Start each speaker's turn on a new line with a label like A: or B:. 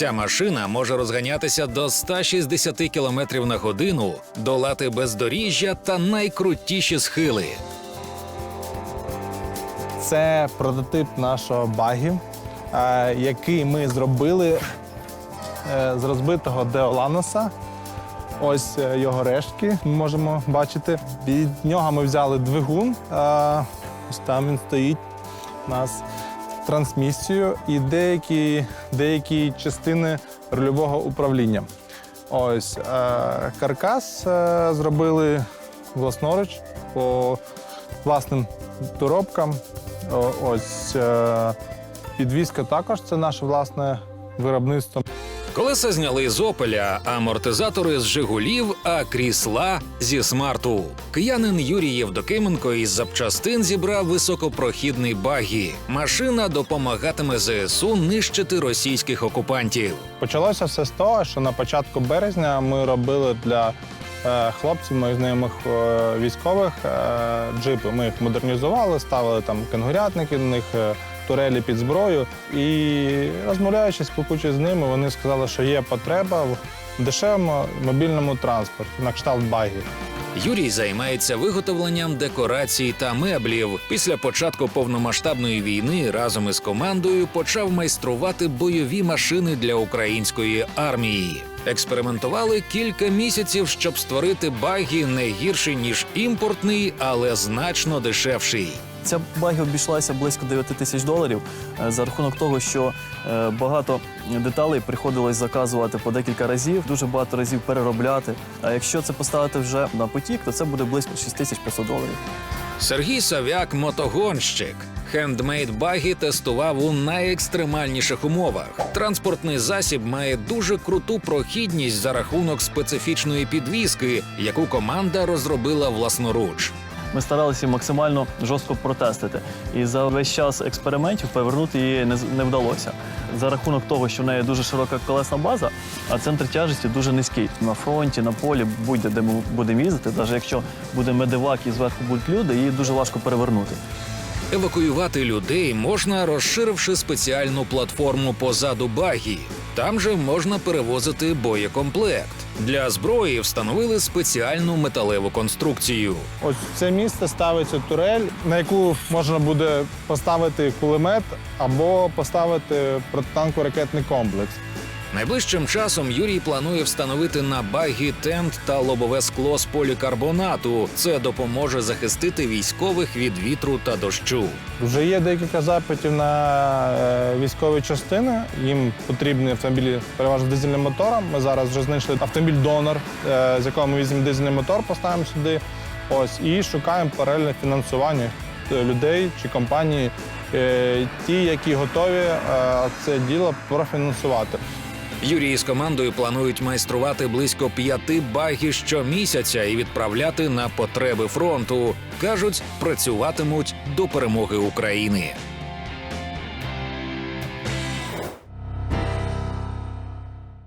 A: Ця машина може розганятися до 160 км на годину, долати бездоріжжя та найкрутіші схили.
B: Це прототип нашого багі, е, який ми зробили е, з розбитого Деоланоса. Ось е, його рештки ми можемо бачити. Від нього ми взяли двигун. Ось там він стоїть у нас трансмісію і деякі, деякі частини рульового управління. Ось е, каркас е, зробили власноруч по власним доробкам. Ось е, підвізка також це наше власне виробництво.
A: Колеса зняли з опеля, амортизатори з Жигулів, а крісла зі смарту. Киянин Юрій Євдокименко із запчастин зібрав високопрохідний багі. Машина допомагатиме ЗСУ нищити російських окупантів.
B: Почалося все з того, що на початку березня ми робили для е, хлопців, моїх знайомих е, військових е, джипи. Ми їх модернізували, ставили там кенгурятники на них. Турелі під зброю і розмовляючи, спілкуючись з ними, вони сказали, що є потреба в дешевому мобільному транспорті на кшталт багі.
A: Юрій займається виготовленням декорацій та меблів. Після початку повномасштабної війни разом із командою почав майструвати бойові машини для української армії. Експериментували кілька місяців, щоб створити багі не гірший ніж імпортний, але значно дешевший.
C: Ця багі обійшлася близько 9 тисяч доларів е, за рахунок того, що е, багато деталей приходилось заказувати по декілька разів, дуже багато разів переробляти. А якщо це поставити вже на потік, то це буде близько 6500 доларів.
A: Сергій Савяк мотогонщик. Хендмейд багі тестував у найекстремальніших умовах. Транспортний засіб має дуже круту прохідність за рахунок специфічної підвіски, яку команда розробила власноруч.
C: Ми старалися максимально жорстко протестити. І за весь час експериментів повернути її не, не вдалося. За рахунок того, що в неї дуже широка колесна база, а центр тяжесті дуже низький. На фронті, на полі, будь-де де ми будемо їздити, навіть якщо буде медивак і зверху будуть люди, її дуже важко перевернути.
A: Евакуювати людей можна, розширивши спеціальну платформу позаду багі. Там же можна перевозити боєкомплект. Для зброї встановили спеціальну металеву конструкцію.
B: Ось це місце ставиться турель, на яку можна буде поставити кулемет або поставити протитанковий ракетний комплекс.
A: Найближчим часом Юрій планує встановити на багі тент та лобове скло з полікарбонату. Це допоможе захистити військових від вітру та дощу.
B: Вже є декілька запитів на е, військові частини. Їм потрібні автомобілі переважно дизельним мотором. Ми зараз вже знайшли автомобіль донор, е, з якого ми візьмемо дизельний мотор, поставимо сюди. Ось і шукаємо паралельне фінансування е, людей чи компанії, ті, які готові це діло профінансувати.
A: Юрій з командою планують майструвати близько п'яти багі щомісяця і відправляти на потреби фронту. кажуть, працюватимуть до перемоги України.